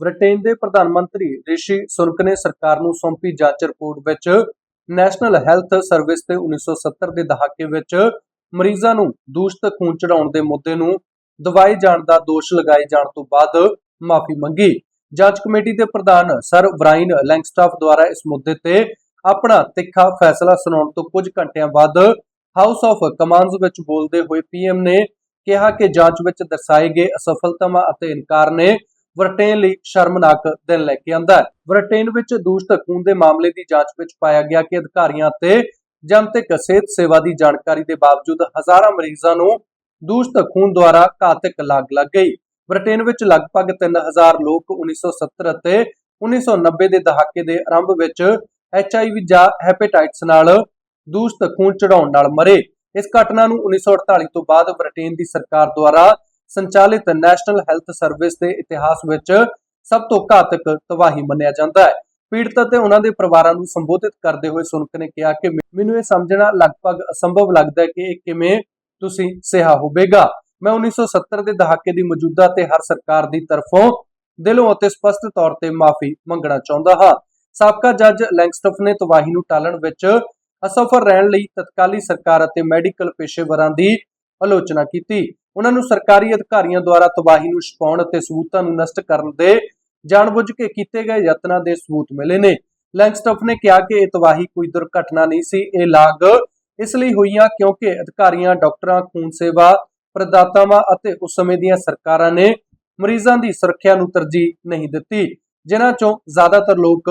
Britain ਦੇ ਪ੍ਰਧਾਨ ਮੰਤਰੀ ਰਿਸ਼ੀ ਸੁਨਕ ਨੇ ਸਰਕਾਰ ਨੂੰ ਸੌਂਪੀ ਜਾਂਚ ਰਿਪੋਰਟ ਵਿੱਚ ਨੈਸ਼ਨਲ ਹੈਲਥ ਸਰਵਿਸ ਤੇ 1970 ਦੇ ਦਹਾਕੇ ਵਿੱਚ ਮਰੀਜ਼ਾਂ ਨੂੰ ਦੂਸ਼ਿਤ ਖੂਨ ਚੜਾਉਣ ਦੇ ਮੁੱਦੇ ਨੂੰ ਦਬਾਏ ਜਾਣ ਦਾ ਦੋਸ਼ ਲਗਾਏ ਜਾਣ ਤੋਂ ਬਾਅਦ ਮਾਫੀ ਮੰਗੀ। ਜਾਂਚ ਕਮੇਟੀ ਦੇ ਪ੍ਰਧਾਨ ਸਰ ਬ੍ਰਾਇਨ ਲੈਂਗਸਟਾਫ ਦੁਆਰਾ ਇਸ ਮੁੱਦੇ ਤੇ ਆਪਣਾ ਤਿੱਖਾ ਫੈਸਲਾ ਸੁਣਾਉਣ ਤੋਂ ਕੁਝ ਘੰਟਿਆਂ ਬਾਅਦ ਹਾਊਸ ਆਫ ਕਮਾਂਡਸ ਵਿੱਚ ਬੋਲਦੇ ਹੋਏ ਪੀਐਮ ਨੇ ਕਿਹਾ ਕਿ ਜਾਂਚ ਵਿੱਚ ਦਰਸਾਏ ਗਏ ਅਸਫਲਤਾਵਾਂ ਅਤੇ ਇਨਕਾਰ ਨੇ ਬ੍ਰਿਟੇਨ ਲਈ ਸ਼ਰਮਨਾਕ ਦਿਨ ਲੈ ਕੇ ਆਂਦਾ ਹੈ। ਬ੍ਰਿਟੇਨ ਵਿੱਚ ਦੂਸ਼ਿਤ ਖੂਨ ਦੇ ਮਾਮਲੇ ਦੀ ਜਾਂਚ ਵਿੱਚ ਪਾਇਆ ਗਿਆ ਕਿ ਅਧਿਕਾਰੀਆਂ ਤੇ ਜਨਤਕ ਸਿਹਤ ਸੇਵਾ ਦੀ ਜਾਣਕਾਰੀ ਦੇ ਬਾਵਜੂਦ ਹਜ਼ਾਰਾਂ ਮਰੀਜ਼ਾਂ ਨੂੰ ਦੂਸ਼ਿਤ ਖੂਨ ਦੁਆਰਾ ਘਾਤਕ ਲਾਗ ਲੱਗ ਗਈ। ਬ੍ਰਿਟੇਨ ਵਿੱਚ ਲਗਭਗ 3000 ਲੋਕ 1970 ਅਤੇ 1990 ਦੇ ਦਹਾਕੇ ਦੇ ਆਰੰਭ ਵਿੱਚ ਐਚਆਈਵੀ ਜਾਂ ਹੈਪੇਟਾਈਟਸ ਨਾਲ ਦੂਸਤ ਖੂਨ ਚੜਾਉਣ ਨਾਲ ਮਰੇ। ਇਸ ਘਟਨਾ ਨੂੰ 1948 ਤੋਂ ਬਾਅਦ ਬ੍ਰਿਟੇਨ ਦੀ ਸਰਕਾਰ ਦੁਆਰਾ ਸੰਚਾਲਿਤ ਨੈਸ਼ਨਲ ਹੈਲਥ ਸਰਵਿਸ ਦੇ ਇਤਿਹਾਸ ਵਿੱਚ ਸਭ ਤੋਂ ਘਾਤਕ ਤਬਾਹੀ ਮੰਨਿਆ ਜਾਂਦਾ ਹੈ। ਪੀੜਤ ਅਤੇ ਉਹਨਾਂ ਦੇ ਪਰਿਵਾਰਾਂ ਨੂੰ ਸੰਬੋਧਿਤ ਕਰਦੇ ਹੋਏ ਸੁਨਕ ਨੇ ਕਿਹਾ ਕਿ ਮੈਨੂੰ ਇਹ ਸਮਝਣਾ ਲਗਭਗ ਅਸੰਭਵ ਲੱਗਦਾ ਹੈ ਕਿ ਇਹ ਕਿਵੇਂ ਤੁਸੀਂ ਸਿਹਾ ਹੋਵੇਗਾ। ਮੈਂ 1970 ਦੇ ਦਹਾਕੇ ਦੀ ਮੌਜੂਦਾ ਤੇ ਹਰ ਸਰਕਾਰ ਦੀ ਤਰਫੋਂ ਦਿਲੋਂ ਅਤੇ ਸਪਸ਼ਟ ਤੌਰ ਤੇ ਮਾਫੀ ਮੰਗਣਾ ਚਾਹੁੰਦਾ ਹਾਂ। ਸਾਬਕਾ ਜੱਜ ਲੈਂਗਸਟਫ ਨੇ ਤਬਾਹੀ ਨੂੰ ਟਾਲਣ ਵਿੱਚ ਅਸਫਲ ਰਹਿਣ ਲਈ ਤਤਕਾਲੀ ਸਰਕਾਰ ਅਤੇ ਮੈਡੀਕਲ ਪੇਸ਼ੇਵਰਾਂ ਦੀ ਆਲੋਚਨਾ ਕੀਤੀ। ਉਹਨਾਂ ਨੂੰ ਸਰਕਾਰੀ ਅਧਿਕਾਰੀਆਂ ਦੁਆਰਾ ਤਬਾਹੀ ਨੂੰ ਛੁਪਾਉਣ ਅਤੇ ਸਬੂਤਾਂ ਨੂੰ ਨਸ਼ਟ ਕਰਨ ਦੇ ਜਾਣਬੁੱਝ ਕੇ ਕੀਤੇ ਗਏ ਯਤਨਾਂ ਦੇ ਸਬੂਤ ਮਿਲੇ ਨੇ। ਲੈਂਗਸਟਫ ਨੇ ਕਿਹਾ ਕਿ ਇਹ ਤਬਾਹੀ ਕੋਈ ਦੁਰਘਟਨਾ ਨਹੀਂ ਸੀ, ਇਹ ਲਾਗ ਇਸ ਲਈ ਹੋਈਆਂ ਕਿਉਂਕਿ ਅਧਿਕਾਰੀਆਂ, ਡਾਕਟਰਾਂ, ਖੂਨ ਸੇਵਾ ਪ੍ਰਦਾਤਾਵਾਂ ਅਤੇ ਉਸ ਸਮੇਂ ਦੀਆਂ ਸਰਕਾਰਾਂ ਨੇ ਮਰੀਜ਼ਾਂ ਦੀ ਸੁਰੱਖਿਆ ਨੂੰ ਤਰਜੀਹ ਨਹੀਂ ਦਿੱਤੀ, ਜਿਨ੍ਹਾਂ ਚੋਂ ਜ਼ਿਆਦਾਤਰ ਲੋਕ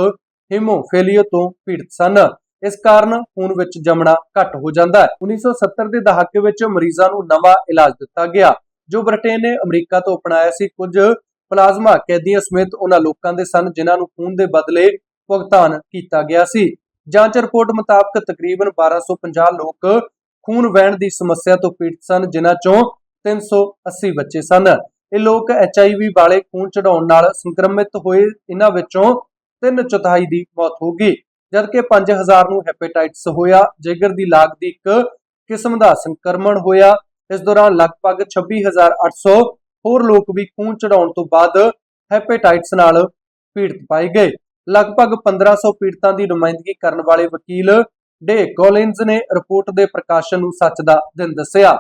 ਹੀਮੋਫੀਲੀਆ ਤੋਂ ਪੀੜਤ ਸਨ। ਇਸ ਕਾਰਨ ਖੂਨ ਵਿੱਚ ਜਮਣਾ ਘੱਟ ਹੋ ਜਾਂਦਾ ਹੈ। 1970 ਦੇ ਦਹਾਕੇ ਵਿੱਚ ਮਰੀਜ਼ਾਂ ਨੂੰ ਨਵਾਂ ਇਲਾਜ ਦਿੱਤਾ ਗਿਆ, ਜੋ ਬ੍ਰਿਟੇਨ ਨੇ ਅਮਰੀਕਾ ਤੋਂ ਅਪਣਾਇਆ ਸੀ। ਕੁਝ ਪਲਾਜ਼ਮਾ ਕੈਦੀਆਂ ਸਮੇਤ ਉਹਨਾਂ ਲੋਕਾਂ ਦੇ ਸਨ ਜਿਨ੍ਹਾਂ ਨੂੰ ਖੂਨ ਦੇ ਬਦਲੇ ਭੁਗਤਾਨ ਕੀਤਾ ਗਿਆ ਸੀ। ਜਾਂਚ ਰਿਪੋਰਟ ਮੁਤਾਬਕ ਤਕਰੀਬਨ 1250 ਲੋਕ ਖੂਨ ਵਹਿਣ ਦੀ ਸਮੱਸਿਆ ਤੋਂ ਪੀੜਤ ਸਨ, ਜਿਨ੍ਹਾਂ ਚੋਂ 380 ਬੱਚੇ ਸਨ। ਇਹ ਲੋਕ ਐਚਆਈਵੀ ਵਾਲੇ ਖੂਨ ਚੜਾਉਣ ਨਾਲ ਸੰਕਰਮਿਤ ਹੋਏ। ਇਹਨਾਂ ਵਿੱਚੋਂ ਤਿੰਨ ਚੌਥਾਈ ਦੀ ਮੌਤ ਹੋ ਗਈ। ਜਦਕਿ 5000 ਨੂੰ ਹੈਪੇਟਾਈਟਸ ਹੋਇਆ ਜੇਗਰ ਦੀ ਲਾਗ ਦੀ ਇੱਕ ਕਿਸਮ ਦਾ ਸੰਕਰਮਣ ਹੋਇਆ, ਇਸ ਦੌਰਾਨ ਲਗਭਗ 26800 ਹੋਰ ਲੋਕ ਵੀ ਖੂਨ ਚੜਾਉਣ ਤੋਂ ਬਾਅਦ ਹੈਪੇਟਾਈਟਸ ਨਾਲ ਪੀੜਤ ਪਾਏ ਗਏ। ਲਗਭਗ 1500 ਪੀੜਤਾਂ ਦੀ ਨੁਮਾਇੰਦਗੀ ਕਰਨ ਵਾਲੇ ਵਕੀਲ ਡੇ ਕੋਲਿਨਜ਼ ਨੇ ਰਿਪੋਰਟ ਦੇ ਪ੍ਰਕਾਸ਼ਨ ਨੂੰ ਸੱਚ ਦਾ ਦਿਨ ਦੱਸਿਆ।